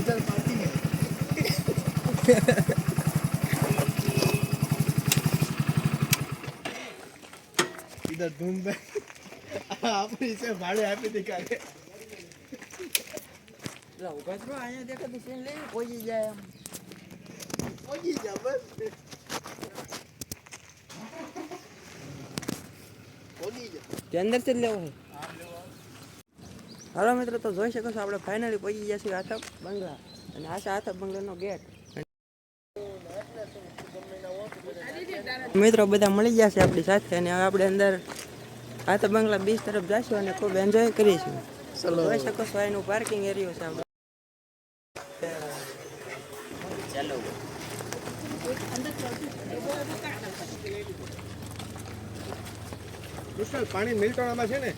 इधर पार्किंग है इधर धूम में આપણે इसे ભાડે આપી દી કાલે ઉભા છો અહીંયા દેખાતું સીન લઈને પહોંચી જાય એમ પહોંચી જા બસ પહોંચી જા તે અંદરથી જ લેવો છે હાલો મિત્રો તો જોઈ શકો છો આપણે ફાઇનલી પહોંચી ગયા છીએ આથપ બંગલા. અને આ છે બંગલાનો ગેટ મિત્રો બધા મળી ગયા છે આપણી સાથે અને હવે આપણે અંદર આથપ બંગલા બીચ તરફ જઈશું અને ખૂબ એન્જોય કરીશું. જોઈ શકો છો એનું પાર્કિંગ એરિયો છે આપણે. ચાલો પાણી મિલટોણામાં છે ને?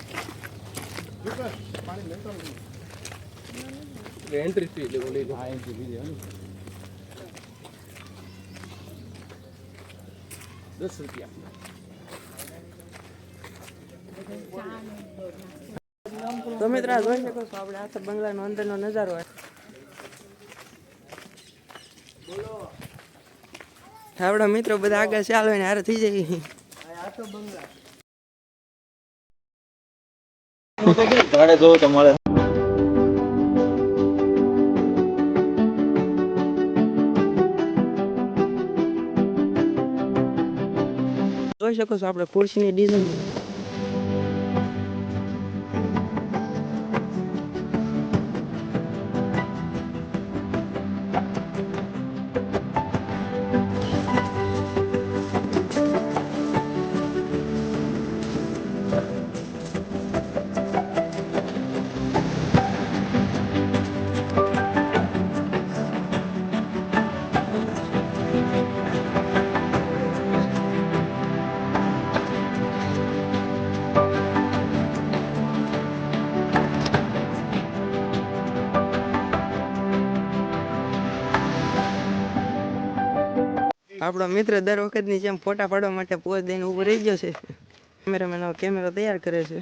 એન્ટ્રી ફી લેવું લઈ હા એન્ટ્રી ફી લેવાનું દસ રૂપિયા તમે ત્યાં જોઈ શકો છો આપણે આથપ બંગલાનો અંદરનો નજારો આપણા મિત્રો બધા આગળ ચાલો ને હારે થઈ જાય. આ તો બંગલા. ગાડે જો તમારે જોઈ શકો છો આપણે ખુરશીની ડિઝાઇન આપણો મિત્ર દર વખતની જેમ ફોટા પાડવા માટે પોઝ દઈને ઊભો રહી ગયો છે. કેમેરામેન કેમેરો તૈયાર કરે છે.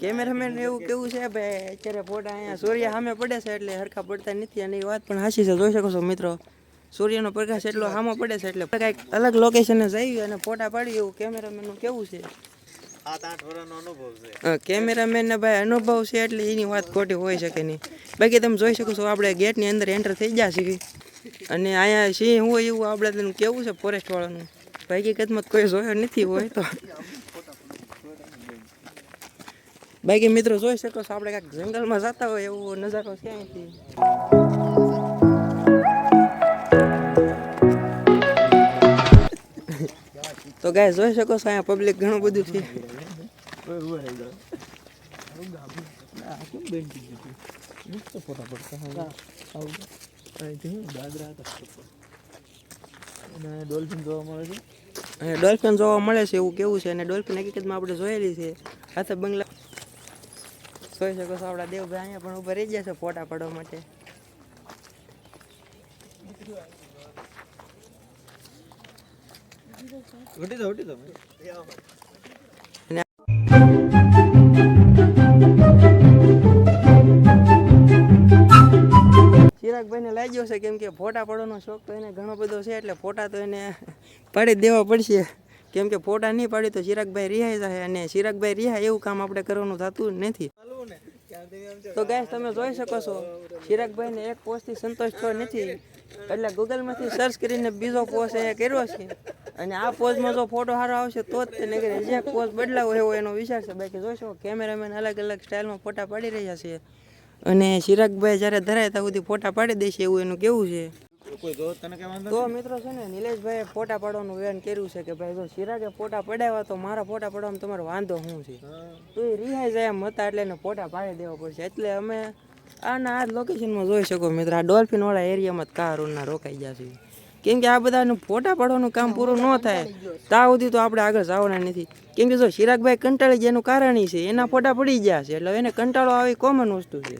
કેમેરામેન એવું કેવું છે ભાઈ અત્યારે ફોટા અહીંયા સૂર્ય સામે પડે છે એટલે હરખા પડતા નથી અને એ વાત પણ હાસી છે. જોઈ શકો છો મિત્રો. સૂર્યનો પ્રકાશ એટલો સામો પડે છે એટલે કંઈક અલગ લોકેશને જઈ અને ફોટા પાડી એવું કેમેરામેનનું કેવું છે? કેમેરામેન કેમેરામેનને ભાઈ અનુભવ છે એટલે એની વાત ખોટી હોઈ શકે નહીં. બાકી તમે જોઈ શકો છો આપણે ગેટની અંદર એન્ટર થઈ ગયા છીએ. અને અહીંયા સિંહ હોય એવું આપણે તેનું કેવું છે ફોરેસ્ટ વાળાનું? હકીકતમાં કોઈ જોયો નથી હોય તો. બાકી મિત્રો જોઈ શકો છો આપણે કાંઈક જંગલમાં જતા હોય એવો નજારો છે અહીંથી. તો ગાય જોઈ શકો છો, અહીંયા પબ્લિક ઘણું બધું છે. ડોલ્ફિન જોવા મળે છે અને જોવા મળે છે, એવું કેવું છે, અને ડોલ્ફિન હકીકતમાં આપણે જોયેલી છે. હાથે બંગલા જોઈ શકો છો, આપણા દેવભાઈ અહીંયા પણ ઊભા રહી ગયા છે ફોટા પાડવા માટે. ઉઠી દો ઉઠી દો ચિરાગભાઈને ગયો છે કેમ કે ફોટા પાડવાનો શોખ તો એને ઘણો બધો છે, એટલે ફોટા તો એને પાડી દેવા પડશે. કેમ કે ફોટા નહીં પાડી તો ચિરાગભાઈ રિહાઈ જાય અને ચિરાગભાઈ રિહાય એવું કામ આપણે કરવાનું થતું નથી. તો ગાય તમે જોઈ શકો છો, ચિરાગભાઈને એક પોસ્ટથી સંતોષ થયો નથી. એટલે ગૂગલમાંથી સર્ચ કરીને બીજો પોઝ એ કર્યો છે. અને આ પોઝમાં જો ફોટો સારો આવશે તો જ તેને કરે જે પોઝ બદલાવો એવો એનો વિચાર છે. બાકી જોઈશો કેમેરામેન અલગ અલગ સ્ટાઇલમાં ફોટા પાડી રહ્યા છે. અને ચિરાગભાઈ જ્યારે ધરાય ત્યાં સુધી ફોટા પાડી દેશે એવું એનું કેવું છે? તો મિત્રો છે ને નિલેશભાઈએ ફોટા પાડવાનું વેન કર્યું છે કે ભાઈ જો ચિરાગે ફોટા પડાવ્યા તો મારા ફોટા પાડવામાં તમારો વાંધો શું છે? તો એ રિહાઈ જાય એમ હતા એટલે એને ફોટા પાડી દેવા પડશે. એટલે અમે આના આ લોકેશનમાં જોઈ શકો મિત્ર. આ ડોલ્ફિન વાળા એરિયામાં જ કાર ના રોકાઈ જશે કેમ કે આ બધાનું ફોટા પાડવાનું કામ પૂરું ન થાય. ત્યાં સુધી તો આપણે આગળ જવાના નથી. કેમ કે જો ચિરાગભાઈ કંટાળી જેનું એનું કારણ છે, એના ફોટા પડી ગયા છે. એટલે એને કંટાળો આવી કોમન વસ્તુ છે.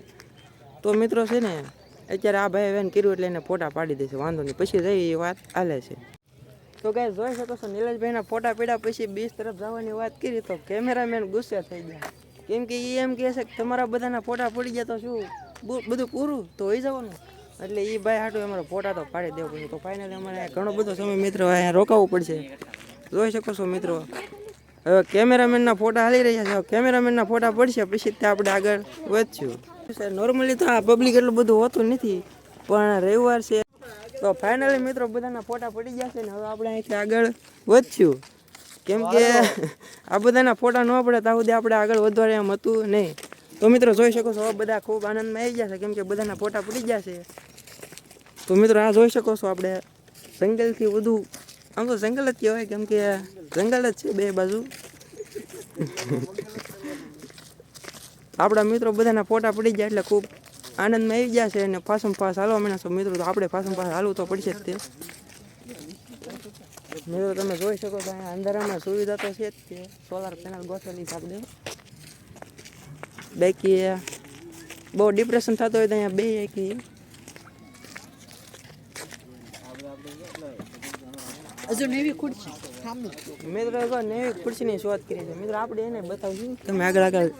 તો મિત્રો છે ને, અત્યારે આ ભાઈ એને કર્યું એટલે એને ફોટા પાડી દેશે વાંધો નહીં. પછી જઈ એ વાત હાલે છે. તો ગાય જોઈ શકો છો નીલેશભાઈના ફોટા પડ્યા પછી બીચ તરફ જવાની વાત કરી તો કેમેરામેન ગુસ્સે થઈ ગયા. કેમ કે એ એમ કહે છે કે તમારા બધાના ફોટા પડી ગયા તો શું? બધું પૂરું તો હોઈ જવાનું. એટલે એ ભાઈ હાટું અમારા ફોટા તો પાડી દેવો પડશે તો ફાઇનલી અમારે ઘણો બધો સમય મિત્રો અહીંયા રોકાવું પડશે. જોઈ શકો છો મિત્રો. હવે કેમેરામેનના ફોટા હાલી રહ્યા છે. કેમેરામેનના ફોટા પડશે પછી ત્યાં આપણે આગળ વધશું. નોર્મલી તો આ પબ્લિક એટલું બધું હોતું નથી પણ રવિવાર છે. તો ફાઇનલી મિત્રો બધાના ફોટા પડી ગયા છે ને હવે આપણે અહીંથી આગળ વધશું. કેમ કે આ બધાના ફોટા ન પડે ત્યાં સુધી આપણે આગળ વધવા એમ હતું નહીં. તો મિત્રો જોઈ શકો છો બધા ખૂબ આનંદમાં આવી ગયા છે, કેમ કે બધાના ફોટા પડી ગયા છે. તો મિત્રો આ જોઈ શકો છો આપણે જંગલથી વધુ, આમ તો જંગલ જ કહેવાય, કેમ કે જંગલ જ છે બે બાજુ. આપણા મિત્રો બધાના ફોટા પડી ગયા એટલે ખૂબ આનંદમાં આવી ગયા છે અને ફાસમ ફાસ હાલવા માંડ્યા છો મિત્રો, તો આપણે ફાસમ ફાસ હાલવું તો પડશે જ તે. મિત્રો તમે જોઈ શકો છો, અહીંયા અંધારામાં સુવિધા તો છે જ તે. સોલાર પેનલ ગોઠવેલી છે આપણે. બાકી બહુ ડિપ્રેશન થતું હોય તો અહીંયા બે કે. હજુ નવી ખુરશી. મિત્રો ખુરશીની શોધ કરી છે. મિત્રો આપણે એને બતાવશું. તમે આગળ આગળ.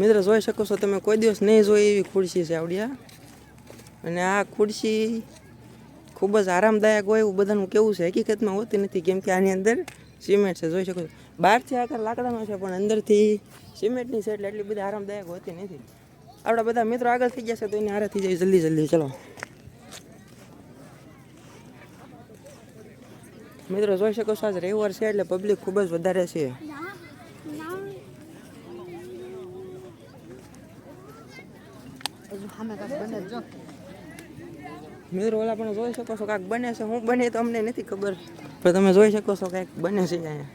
મિત્રો જોઈ શકો છો તમે કોઈ દિવસ નહીં જોઈ એવી ખુરશી છે આવડી આ અને આ ખુરશી ખૂબ જ આરામદાયક હોય એવું બધાનું કેવું છે? હકીકતમાં હોતી નથી, કેમ કે આની અંદર સિમેન્ટ છે, જોઈ શકો છો. બહારથી આકાર લાકડાનો છે, પણ અંદરથી સિમેન્ટની છે એટલે એટલી બધી આરામદાયક હોતી નથી. આપણા બધા મિત્રો આગળ થઈ ગયા છે, તો એને હારે થઈ જાય, જલ્દી જલ્દી, ચલો. મિત્રો, જોઈ શકો છો, આજ રવિવાર છે એટલે પબ્લિક ખૂબ જ વધારે છે. હજુ સામે કાંઈક બને જ જો. મિત્રો ઓલા પણ જોઈ શકો છો કાંઈક બને છે. હું બને તો અમને નથી ખબર. પણ તમે જોઈ શકો છો કાંઈક બને છે અહીંયા.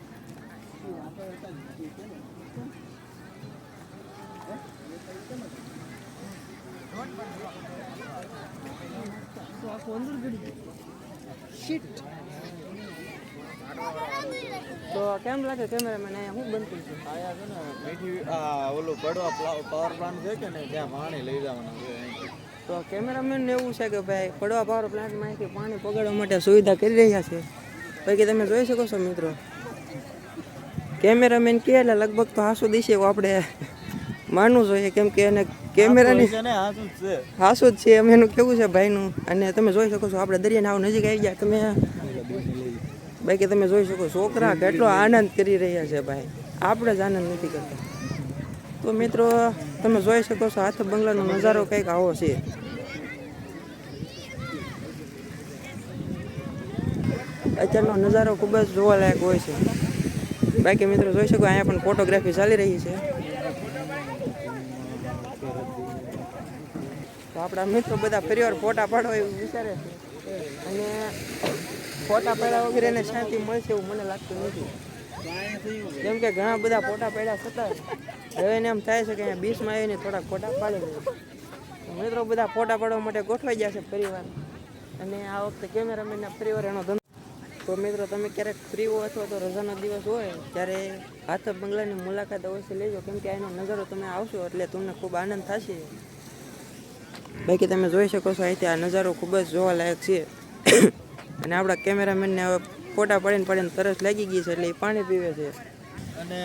તો કેમ લાગે કેમેરામેન અહીંયા? શું બનતું છે આયા છે ને મીઠી આ ઓલું બડવા પાવર પ્લાન્ટ છે કે ને ત્યાં પાણી લઈ જવાના છે. તો કેમેરામેન એવું છે કે ભાઈ પડવા પાવર પ્લાન્ટમાંથી પાણી પગાડવા માટે સુવિધા કરી રહ્યા છે. બાકી તમે જોઈ શકો છો મિત્રો. કેમેરામેન કે એટલે લગભગ તો હાસુ દિશે આપણે માનવું જોઈએ કેમ કે એને કેમેરાની ને હાસુ જ છે. એમ એનું કેવું છે ભાઈનું? અને તમે જોઈ શકો છો આપણે દરિયાને આવું નજીક આવી ગયા. તમે બાકી તમે જોઈ શકો છોકરા કેટલો આનંદ કરી રહ્યા છે ભાઈ. આપણે જ આનંદ નથી કરતા. તો મિત્રો તમે જોઈ શકો છો હાથ બંગલાનો નજારો કંઈક આવો છે. અત્યારનો નજારો ખૂબ જ જોવાલાયક હોય છે. બાકી મિત્રો જોઈ શકો, અહીંયા પણ ફોટોગ્રાફી ચાલી રહી છે. તો આપણા મિત્રો બધા ફરીવાર ફોટા પાડવા એવું વિચારે છે. અને ફોટા પાડ્યા વગેરે એને શાંતિ મળશે એવું મને લાગતું નથી. કેમ કે ઘણા બધા ફોટા પાડ્યા છતાં હવે એને એમ થાય છે કે અહીંયા બીચમાં આવીને થોડાક ફોટા પાડી મિત્રો બધા ફોટા પાડવા માટે ગોઠવાઈ ગયા છે પરિવાર અને આ વખતે કેમેરામેનના પરિવાર એનો ધંધો તો મિત્રો તમે ક્યારેક ફ્રી હો અથવા તો રજાનો દિવસ હોય ત્યારે હાથબ બંગલાની મુલાકાત અવશ્ય લેજો. કેમ કે એનો નજારો તમે આવશો એટલે તમને ખૂબ આનંદ થશે. બાકી તમે જોઈ શકો છો અહીંથી આ નજારો ખૂબ જ જોવાલાયક છે. અને આપણા કેમેરામેનને હવે ફોટા પાડીને પડીને તરસ લાગી ગઈ છે એટલે એ પાણી પીવે છે. અને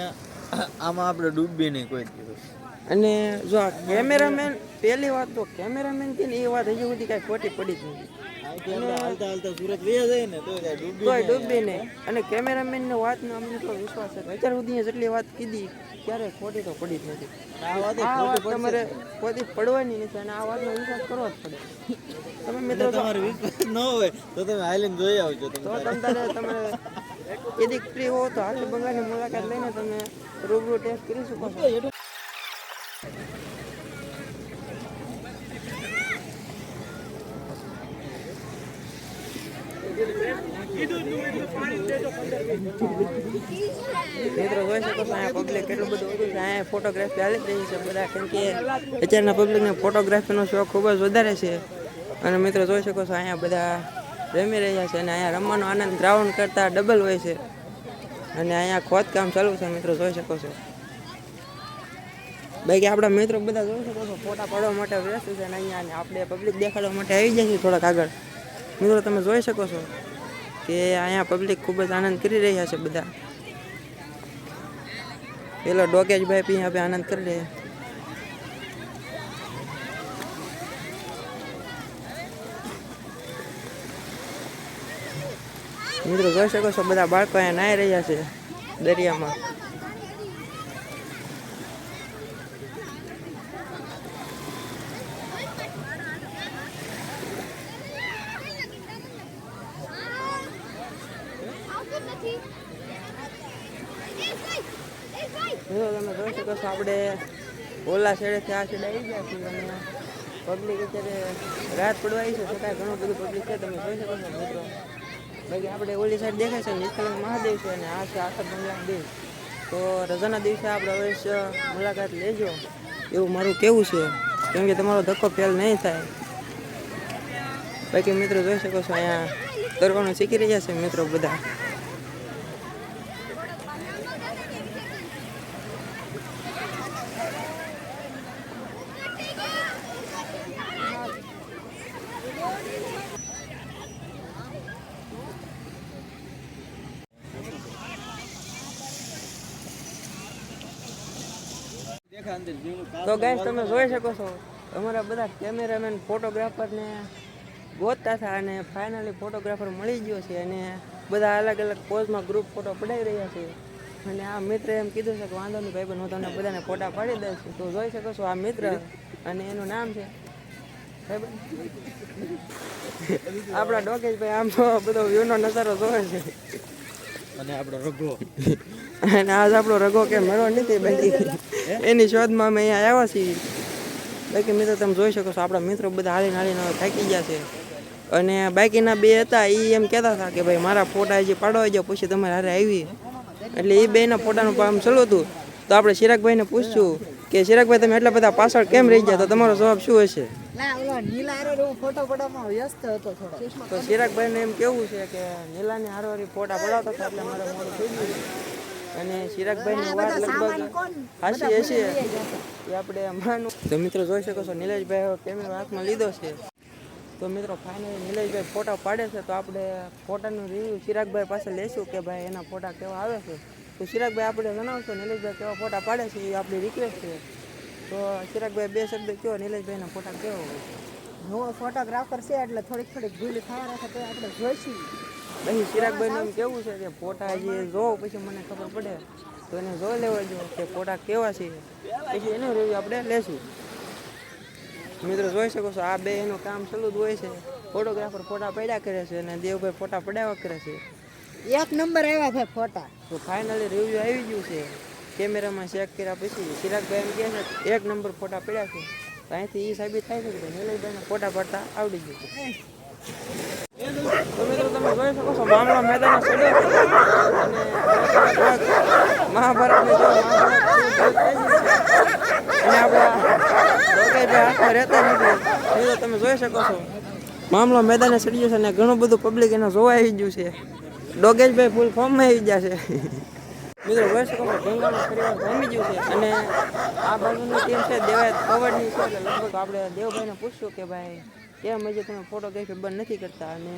આમાં આપણે ડૂબી નહીં કોઈ દિવસ. અને જો આ કેમેરામેન પહેલી વાત તો કેમેરામેન ને એ વાત હજી સુધી કાંઈ ખોટી પડી જ નથી. સુરત વયા જાય ને વાત અને વાતનો અમને તો વિશ્વાસ છે અત્યાર સુધી જેટલી વાત કીધી ત્યારે ખોટી તો પડી જ નથી. આ વાત તમારે ખોટી પડવાની નથી અને આ વાતનો વિશ્વાસ કરવો જ પડે. તમે મિત્રો તમારો વિશ્વાસ ન હોય તો તમે આઈલેન્ડ જોઈ આવજો તો તમારે. તમે યદિ ફ્રી હો તો હાલ બંગાળની મુલાકાત લઈને તમે રૂબરૂ ટેસ્ટ કરી શકો છો મિત્રો જોઈ શકો છો અહીંયા પબ્લિક કેટલું બધું વધુ છે. અહીંયા ફોટોગ્રાફી જ રહી છે બધા. કેમ કે અત્યારના પબ્લિકને ફોટોગ્રાફીનો શોખ ખૂબ જ વધારે છે. અને મિત્રો, જોઈ શકો છો, અહીંયા બધા રમી રહ્યા છે અને અહીંયા રમવાનો આનંદ ગ્રાઉન્ડ કરતાં ડબલ હોય છે. અને અહીંયા ખોદકામ ચાલુ છે, મિત્રો, જોઈ શકો છો. બાકી આપણા મિત્રો બધા જોઈ શકો છો, ફોટા પાડવા માટે વ્યસ્ત છે અને અહીંયા આપણે પબ્લિક દેખાડવા માટે આવી છે થોડાક આગળ. મિત્રો, તમે જોઈ શકો છો. કે અહીંયા પબ્લિક ખૂબ જ આનંદ કરી રહ્યા છે બધા. પેલો ડોકેશભાઈ પી આપણે આનંદ કરી રહ્યા મિત્રો જોઈ શકો છો, બધા બાળકો અહીંયા નાહી રહ્યા છે દરિયામાં. મિત્રો તમે જોઈ શકો છો, આપણે ઓલા સાઈડેથી આ શેડે આવી ગયા છીએ અને પબ્લિક અત્યારે રાત પડવા આવી છે, છતાં ઘણું બધું પબ્લિક છે, તમે જોઈ શકો છો મિત્રો. બાકી આપણે ઓલી સાઈડ દેખાય છે, નિષ્કલંક મહાદેવ છે અને આ છે આખા બંગલા દેવ. તો રજાના દિવસે આપણે અવશ્ય મુલાકાત લેજો. એવું મારું કેવું છે, કેમ કે તમારો ધક્કો ફેલ નહીં થાય. બાકી મિત્રો જોઈ શકો છો, અહીંયા તરવાનું શીખી રહ્યા છે મિત્રો બધા. તો ગાઈસ તમે જોઈ શકો છો અમારા બધા કેમેરામેન ફોટોગ્રાફરને ગોતતા હતા અને ફાઇનલી ફોટોગ્રાફર મળી ગયો છે અને બધા અલગ અલગ પોઝમાં ગ્રુપ ફોટો પડાવી રહ્યા છે. અને આ મિત્ર એમ કીધું છે કે વાંધો નહીં ભાઈ હું તમને બધાને ફોટા પાડી દઈશ તો જોઈ શકો છો આ મિત્ર અને એનું નામ છે? આપણા ડોકેશભાઈ આમ તો બધો વ્યૂનો નજારો જોવે છે. અને આપણો રઘો. અને આજ આપણો રગો કે મળ્યો નથી બાકી એની શોધમાં અમે અહીંયા આવ્યા છીએ. બાકી મિત્રો તમે જોઈ શકો છો આપણા મિત્રો બધા હાલીને હાલીને થાકી ગયા છે. અને બાકીના બે હતા એ એમ કહેતા હતા કે ભાઈ મારા ફોટા જે પાડવા જાઓ પછી તમારે હારે આવી. એટલે એ બેના ફોટાનું કામ ચાલુ હતું. તો આપણે ચિરાગભાઈને પૂછ્યું કે ચિરાગભાઈ તમે એટલા બધા પાછળ કેમ રહી ગયા? તો તમારો જવાબ શું હશે? તો ચિરાગભાઈને એમ કેવું છે કે નીલાની હારવારી ફોટા પડાવતા હતા એટલે મારે મોડું થઈ ગયું અને ચિરાગભાઈની વાત લગભગ હાસી હશે. એ આપણે માનું. તો મિત્રો જોઈ શકો છો નિલેશભાઈ કેમેરો હાથમાં લીધો છે. તો મિત્રો ફાઇનલી નિલેશભાઈ ફોટા પાડે છે તો આપણે ફોટાનું રિવ્યુ ચિરાગભાઈ પાસે લેશું કે ભાઈ એના ફોટા કેવા આવે છે. તો ચિરાગભાઈ આપણે જણાવશો નિલેશભાઈ કેવા ફોટા પાડે છે એ આપણી રિક્વેસ્ટ છે. તો ચિરાગભાઈ બે શબ્દ કયો નિલેશભાઈના ફોટા કેવો હોય? નવો ફોટોગ્રાફર છે એટલે થોડીક થોડીક ભૂલ થયા રાખે તો આપણે જોઈશું. પછી ચિરાગભાઈનું એમ કેવું છે કે ફોટા જે જોવો પછી મને ખબર પડે. તો એને જોઈ લેવા જો કે ફોટા કેવા છે. પછી એનો રિવ્યુ આપણે લેશું. મિત્રો જોઈ શકો છો આ બે એનું કામ ચાલુ જ હોય છે. ફોટોગ્રાફર ફોટા પડ્યા કરે છે અને દેવભાઈ ફોટા પડાવ્યા કરે છે. એક નંબર આવ્યા ભાઈ ફોટા. તો ફાઇનલી રિવ્યુ આવી ગયું છે. કેમેરામાં ચેક કર્યા પછી ચિરાગભાઈ એમ કહે છે એક નંબર ફોટા પડ્યા છે. તો અહીંથી એ સાબિત થાય છે કે ભાઈ ફોટા પાડતા આવડી ગયું છે. જોઈ શકો છો મામલો મેદાન અને આપણા રહેતા નથી તમે જોઈ શકો છો મામલો મેદાને સડ્યો છે અને ઘણું બધું પબ્લિક એને જોવા આવી ગયું છે. ડોગેશભાઈ ફૂલ ફોર્મમાં આવી ગયા છે. મિત્રો જોઈ શકો છો પરિવાર જમી ગયું છે અને આ બાજુની ટીમ છે દેવાય કવરની છે. લગભગ આપણે દેવભાઈને પૂછશું કે ભાઈ કેમ હજી તમે ફોટોગ્રાફી બંધ નથી કરતા અને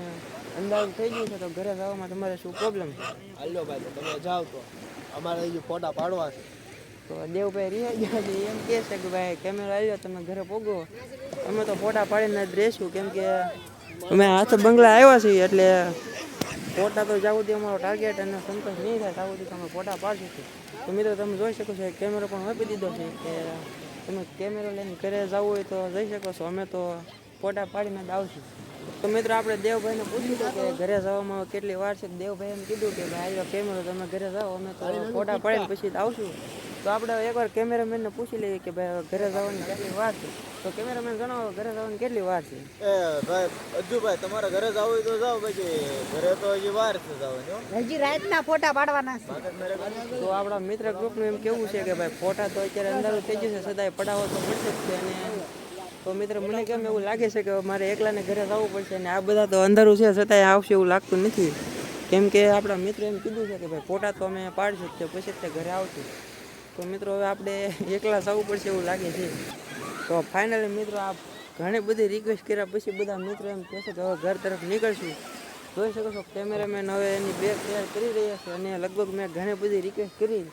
અંદાજ થઈ ગયું છે તો ઘરે જવામાં તમારે શું પ્રોબ્લેમ છે? હાલો ભાઈ તમે જાઓ તો. અમારે હજી ફોટા પાડવા છે. તો દેવભાઈ રહ્યા ગયા છે એમ કહે છે કે ભાઈ કેમેરો આવ્યો તમે ઘરે પોગો. અમે તો ફોટા પાડીને જ રહેશું કેમ કે અમે હાથ બંગલા આવ્યા છીએ એટલે ફોટા તો જાવું દે અમારો ટાર્ગેટ અને સંતોષ નહીં થાય ત્યાં સુધી તમે ફોટા પાડશું તો મિત્રો તમે જોઈ શકો છો કેમેરો પણ આપી દીધો છે કે તમે કેમેરો લઈને ઘરે જવું હોય તો જઈ શકો છો. અમે તો ફોટા પાડીને જ આવશું. તો મિત્રો આપણે દેવભાઈને પૂછ્યું હતું કે ઘરે જવામાં કેટલી વાર છે. દેવભાઈ એમ કીધું કે ભાઈ આવ્યો કેમેરો તમે ઘરે જાઓ અમે તો ફોટા પાડીને પછી આવશું. તો આપણે એકવાર કેમેરામેનને પૂછી લઈએ કે ભાઈ ઘરે જવાની કેટલી વાર છે? તો કેમેરામેન જણાવો ઘરે જવાની કેટલી વાર છે? એ ભાઈ અજ્જુભાઈ તમારે ઘરે જવું હોય તો જાઓ પછી. ઘરે તો હજી વાર છે જવાની હો. હજી રાતના ફોટા પાડવાના છે. તો આપણા મિત્ર ગ્રુપનું એમ કેવું છે કે ભાઈ ફોટા તો અત્યારે અંધારું થઈ જશે છે. સદાય પડાવો તો પડશે જ છે. અને તો મિત્ર, મને કેમ એવું લાગે છે કે મારે એકલાને ઘરે જવું પડશે અને આ બધા તો અંધારું છે, છતાંય આવશે એવું લાગતું નથી. કેમ કે આપણા મિત્ર એમ કીધું છે કે ભાઈ, ફોટા તો અમે પાડશું તે, પછી તે ઘરે આવશું. તો મિત્રો, હવે આપણે એકલા જવું પડશે એવું લાગે છે. તો ફાઇનલી મિત્રો, આ ઘણી બધી રિક્વેસ્ટ કર્યા, પછી બધા મિત્રો એમ કહેશે કે હવે ઘર તરફ નીકળશું. જોઈ શકો છો કેમેરામેન હવે એની બેગ તૈયાર કરી રહ્યા છે અને લગભગ મેં ઘણી બધી રિક્વેસ્ટ કરી.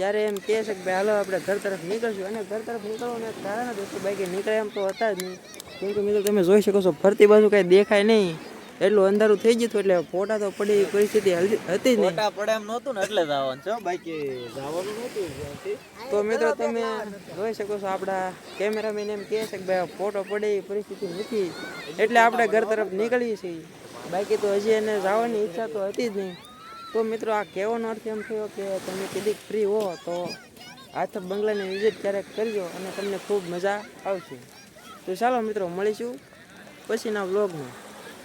ત્યારે એમ કહે છે કે ભાઈ હાલો આપણે ઘર તરફ નીકળશું. અને ઘર તરફ નીકળવાનું કારણ જ હતું બાકી નીકળે એમ તો હતા જ નહીં. કેમ કે મિત્રો તમે જોઈ શકો છો ફરતી બાજુ કાંઈ દેખાય નહીં. એટલું અંધારું થઈ ગયું એટલે ફોટા તો પડી એવી પરિસ્થિતિ હતી જ નહીં. ફોટા પડે એમ નહોતું ને એટલે જવાનું. છે. બાકી જવાનું નહોતું તો મિત્રો તમે જોઈ શકો છો આપણા કેમેરામેન એમ કહે છે કે ભાઈ ફોટો પડે એવી પરિસ્થિતિ નથી. એટલે આપણે ઘર તરફ નીકળીએ છીએ. બાકી તો હજી એને જવાની ઈચ્છા તો હતી જ નહીં. તો મિત્રો આ કહેવાનો અર્થ એમ થયો કે તમે કીધી ફ્રી હો, તો આથપ બંગલાની વિઝિટ ક્યારેક કરજો અને તમને ખૂબ મજા આવશે. તો ચાલો મિત્રો, મળીશું પછીના વ્લોગમાં